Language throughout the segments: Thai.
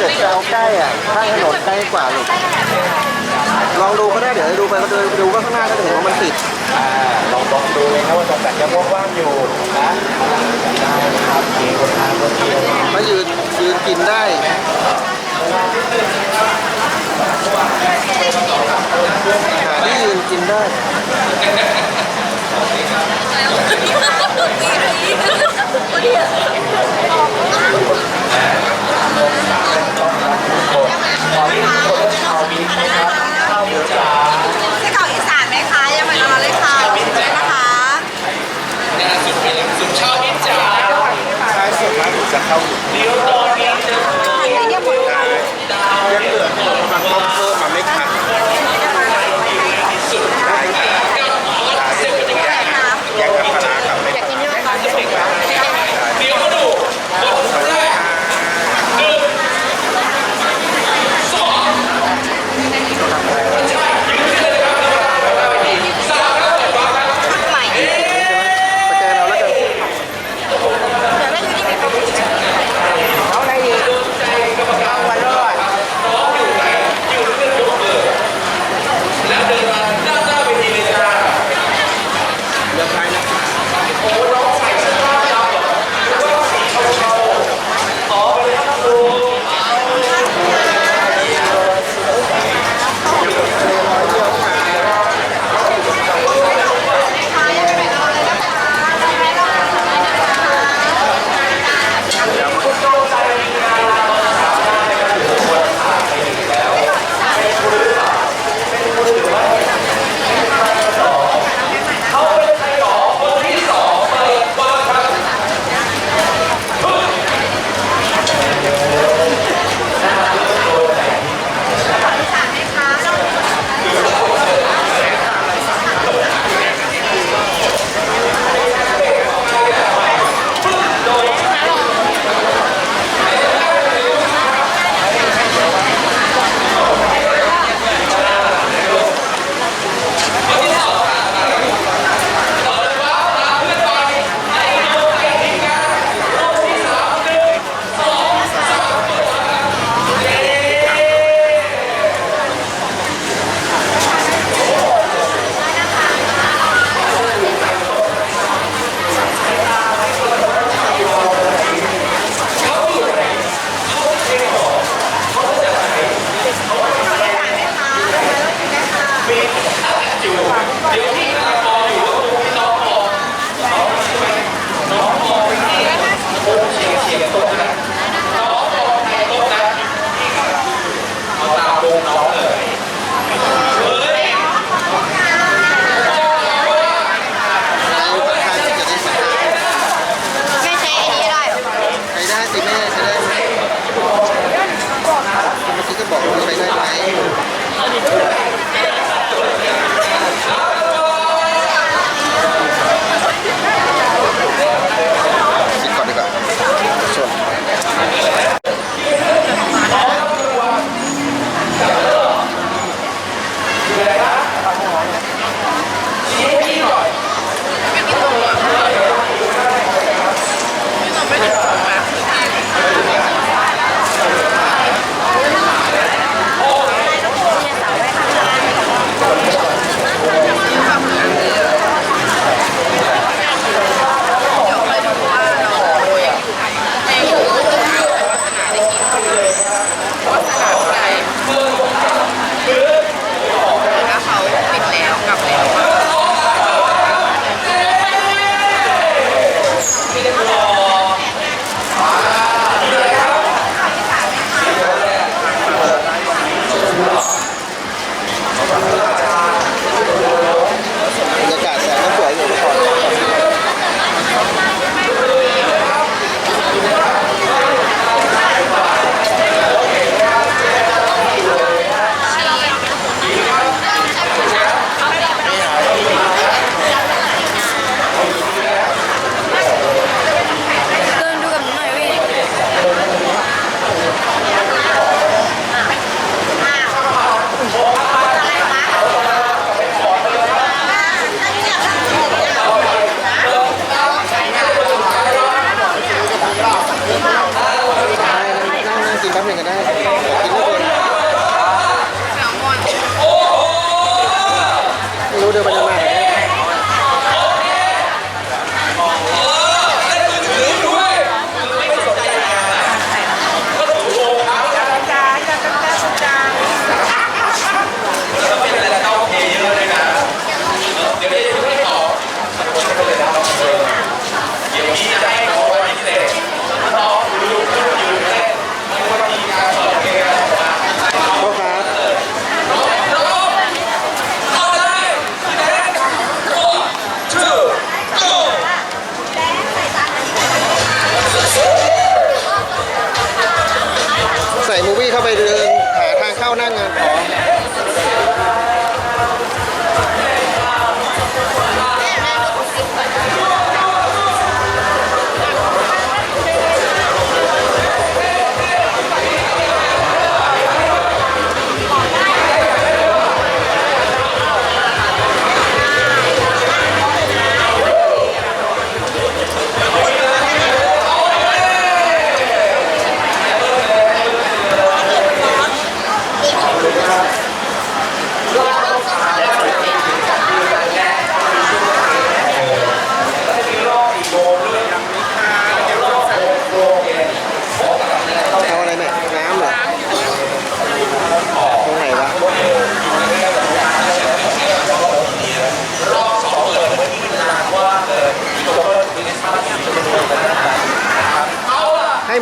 กว่าลูกลองดูก็ได้เดี๋ยวดูไปก็เดินดูว่าข้างหน้าก็จะเห็นว่ามันติดอ่าลองลองดูเลยนะว่าตรงไหนยังว่างๆอยู่นะได้ครับมีคนทานคนเดียวมายืนยืนกินได้หาที่ยืนกินได้เอ จะเข้าอยู่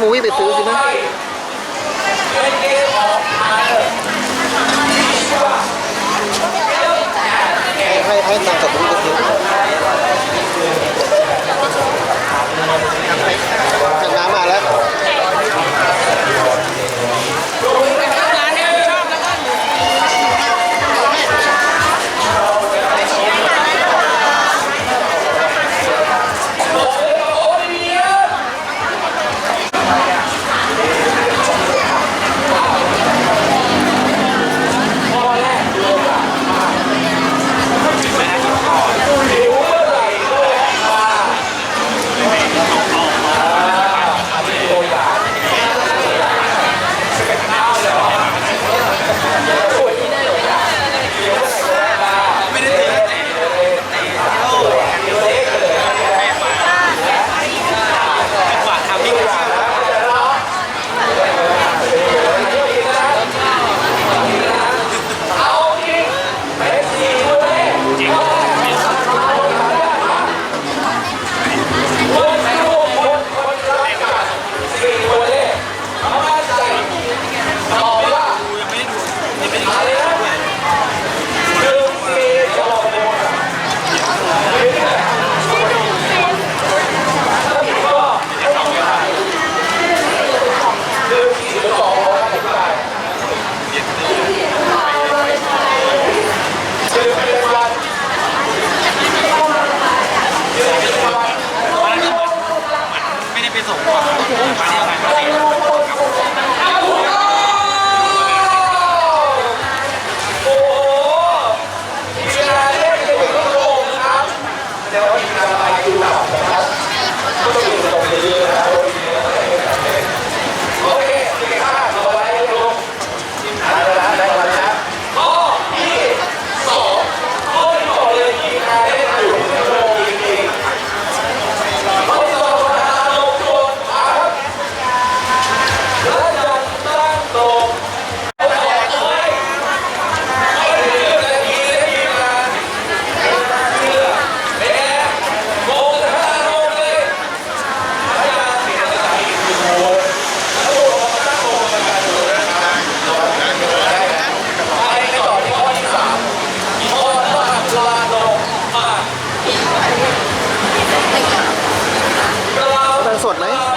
มูวี่ไปซื้อสินะให้ให้ตังกับมูก Oh, ดไหม